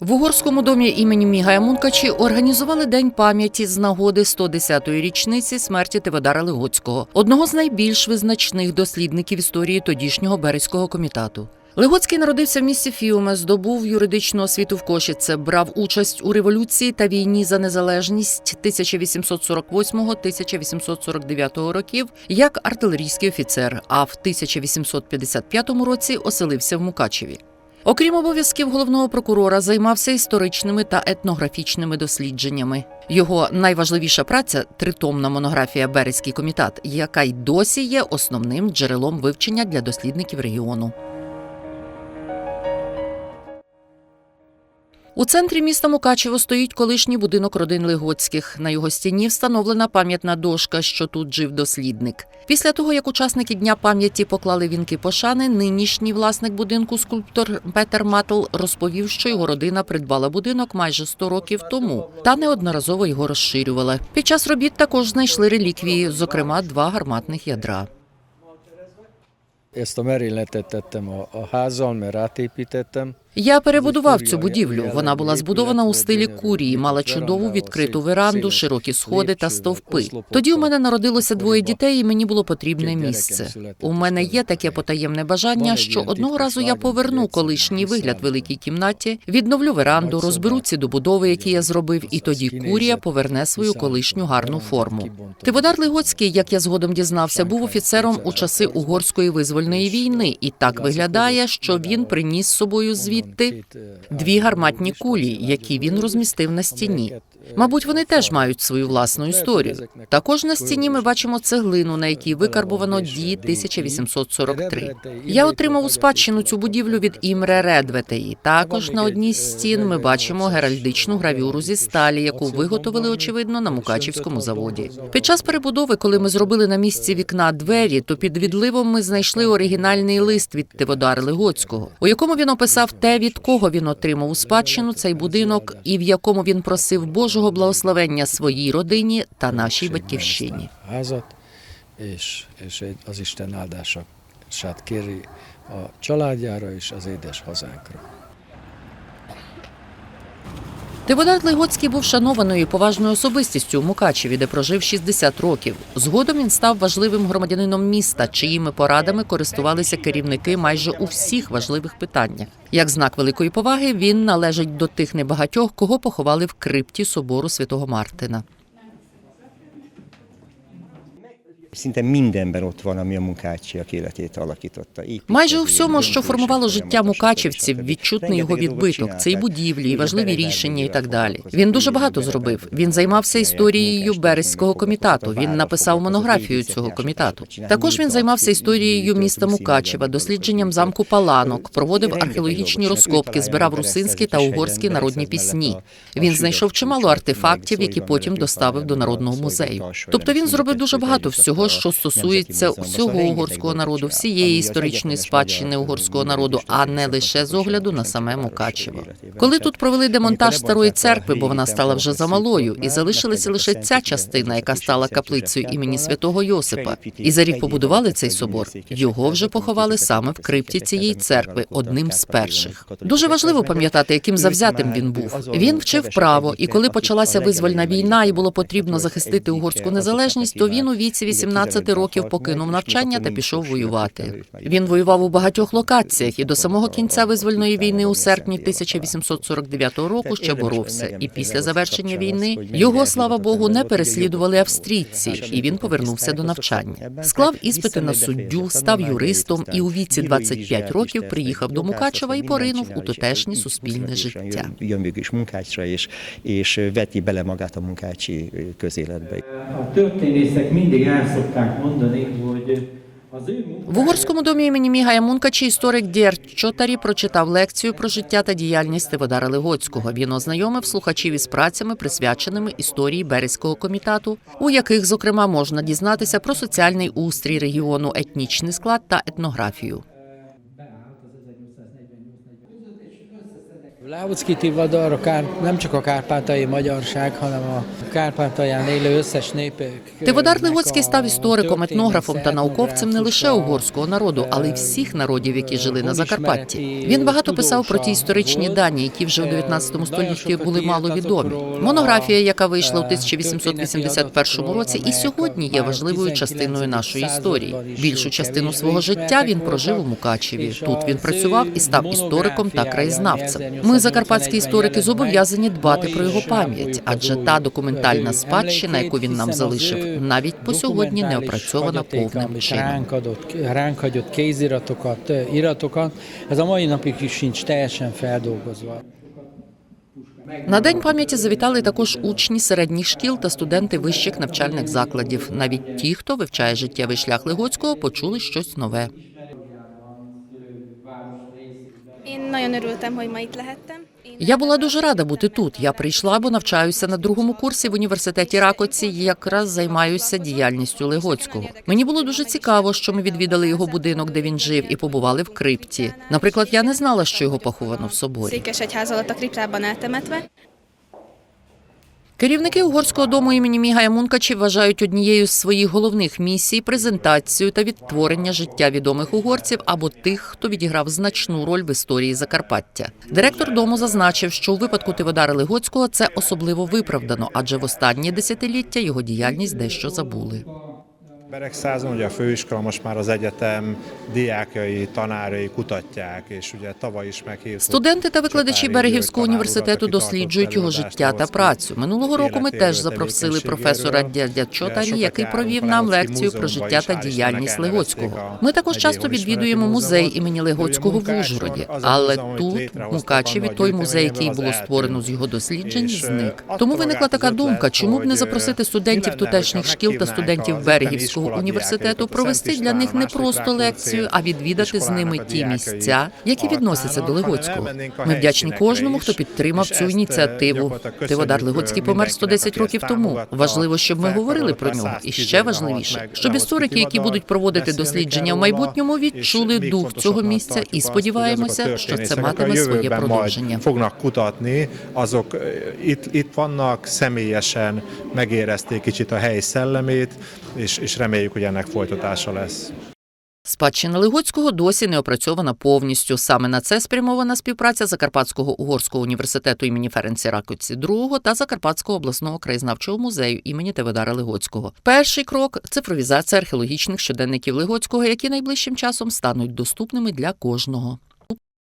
В угорському домі імені Мігая Мункачі організували день пам'яті з нагоди 110-ї річниці смерті Тиводара Легоцького, одного з найбільш визначних дослідників історії тодішнього Березького комітату. Легоцький народився в місті Фіуме, здобув юридичну освіту в Кошице, брав участь у революції та війні за незалежність 1848-1849 років як артилерійський офіцер, а в 1855 році оселився в Мукачеві. Окрім обов'язків головного прокурора, займався історичними та етнографічними дослідженнями. Його найважливіша праця тритомна монографія Березький комітат, яка й досі є основним джерелом вивчення для дослідників регіону. У центрі міста Мукачево стоїть колишній будинок родин Лигоцьких. На його стіні встановлена пам'ятна дошка, що тут жив дослідник. Після того, як учасники дня пам'яті поклали вінки пошани, нинішній власник будинку, скульптор Петер Матл, розповів, що його родина придбала будинок майже 100 років тому та неодноразово його розширювала. Під час робіт також знайшли реліквії, зокрема два гарматних ядра. Ezt a merényletet tettem a. Я перебудував цю будівлю. Вона була збудована у стилі курії, мала чудову відкриту веранду, широкі сходи та стовпи. Тоді у мене народилося двоє дітей, і мені було потрібне місце. У мене є таке потаємне бажання, що одного разу я поверну колишній вигляд великій кімнаті, відновлю веранду, розберу ці добудови, які я зробив, і тоді курія поверне свою колишню гарну форму. Тиводар Лигоцький, як я згодом дізнався, був офіцером у часи угорської визвольної війни, і так виглядає, що він приніс з собою звідти дві гарматні кулі, які він розмістив на стіні. Мабуть, вони теж мають свою власну історію. Також на стіні ми бачимо цеглину, на якій викарбовано ді 1843. Я отримав у спадщину цю будівлю від Імре Редветеї. Також на одній з стін ми бачимо геральдичну гравюру зі сталі, яку виготовили очевидно на Мукачівському заводі. Під час перебудови, коли ми зробили на місці вікна двері, то під відливом ми знайшли оригінальний лист від Тиводара Легоцького, у якому він описав те, від кого він отримав у спадщину цей будинок, і в якому він просив Божого благословення своїй родині та нашій батьківщині. Az Isten áldását kéri a családjára és az édes hazánkra. Тиводар Лигоцький був шанованою і поважною особистістю у Мукачеві, де прожив 60 років. Згодом він став важливим громадянином міста, чиїми порадами користувалися керівники майже у всіх важливих питаннях. Як знак великої поваги, він належить до тих небагатьох, кого поховали в крипті собору святого Мартина. Szinte mindenben ott van, ami a munkácsiak életét alakította. Майже у всьому, що формувало життя мукачівців, відчутний його відбиток. Це і будівлі, і важливі рішення, і так далі. Він дуже багато зробив. Він займався історією Березького комітату. Він написав монографію цього комітату. Також він займався історією міста Мукачева, дослідженням замку Паланок, проводив археологічні розкопки, збирав русинські та угорські народні пісні. Він знайшов чимало артефактів, які потім доставив до народного музею. Тобто він зробив дуже багато всього, що стосується всього угорського народу, всієї історичної спадщини угорського народу, а не лише з огляду на саме Мукачево. Коли тут провели демонтаж старої церкви, бо вона стала вже замалою, і залишилася лише ця частина, яка стала каплицею імені святого Йосипа. І за рік побудували цей собор. Його вже поховали саме в крипті цієї церкви, одним з перших. Дуже важливо пам'ятати, яким завзятим він був. Він вчив право, і коли почалася визвольна війна і було потрібно захистити угорську незалежність, то він у віці 18 років покинув навчання та пішов воювати. Він воював у багатьох локаціях і до самого кінця визвольної війни у серпні 1849 року ще боровся. І після завершення війни його, слава Богу, не переслідували австрійці, і він повернувся до навчання. Склав іспити на суддю, став юристом і у віці 25 років приїхав до Мукачева і поринув у тутешнє суспільне життя. A történészek mindig el szokták hogy В угорському домі імені Мігая Мункачі історик Дєр Чотарі прочитав лекцію про життя та діяльність Тиводара Легоцького. Він ознайомив слухачів із працями, присвяченими історії Березького комітату, у яких, зокрема, можна дізнатися про соціальний устрій регіону, етнічний склад та етнографію. Lábucki Tivadar a kár, nem csak a kárpátai magyarság, hanem a Kárpátalján élő összes nép. Тиводар Лигоцький став істориком, етнографом та науковцем не лише угорського народу, але й всіх народів, які жили на Закарпатті. Він багато писав про ті історичні дані, які вже у 19 столітті були маловідомі. Монографія, яка вийшла у 1881 році, і сьогодні є важливою частиною нашої історії. Більшу частину свого життя він прожив у Мукачеві. Тут він працював і став істориком та краєзнавцем. Ми, закарпатські історики, зобов'язані дбати про його пам'ять, адже та документальна спадщина, яку він нам залишив, навіть по сьогодні не опрацьована повним чином. На день пам'яті завітали також учні середніх шкіл та студенти вищих навчальних закладів. Навіть ті, хто вивчає життєвий шлях Лигоцького, почули щось нове. Я була дуже рада бути тут. Я прийшла, бо навчаюся на другому курсі в університеті Ракоці. і Якраз займаюся діяльністю Легоцького. Мені було дуже цікаво, що ми відвідали його будинок, де він жив, і побували в крипті. Наприклад, я не знала, що його поховано в соборі. Керівники угорського дому імені Мігая Мункачі вважають однією з своїх головних місій презентацію та відтворення життя відомих угорців або тих, хто відіграв значну роль в історії Закарпаття. Директор дому зазначив, що у випадку Тиводара Легоцького це особливо виправдано, адже в останні десятиліття його діяльність дещо забули. Beregszázon ugye a főiskola most már az egyetem diákjai, tanárai kutatják, és ugye tavaly is meghívtuk. Студенти та викладачі Берегівського університету досліджують його життя та працю. Минулого року ми теж запросили професора tevékenységéről. Дядя Чотарі, Sokat який провів нам лекцію про життя та діяльність Легоцького. Ми також часто відвідуємо музей імені Легоцького в Ужгороді. Але тут, в Мукачеві, той музей, який було створено з його досліджень, е, зник. Тому виникла така думка, чому б не запросити е, студентів тутешніх шкіл та студентів Берегівського itteni університету провести для них не просто лекцію, а відвідати з ними ті місця, які відносяться до a Ми вдячні кожному, хто підтримав цю е, ініціативу. Тиводар е, помер mindenkinek, 110 років тому. Важливо, щоб ми говорили про нього. І ще важливіше, щоб історики, які будуть проводити дослідження в майбутньому, відчули дух цього місця і сподіваємося, що це матиме своє продовження. azok eh, itt, itt vannak, személyesen megérezték kicsit a hely szellemét, és, és reméljük, hogy ennek folytatása lesz. Спадщина Лигоцького досі не опрацьована повністю. Саме на це спрямована співпраця Закарпатського угорського університету імені Ференці Ракоці II та Закарпатського обласного краєзнавчого музею імені Теведара Лигоцького. Перший крок цифровізація археологічних щоденників Лигоцького, які найближчим часом стануть доступними для кожного.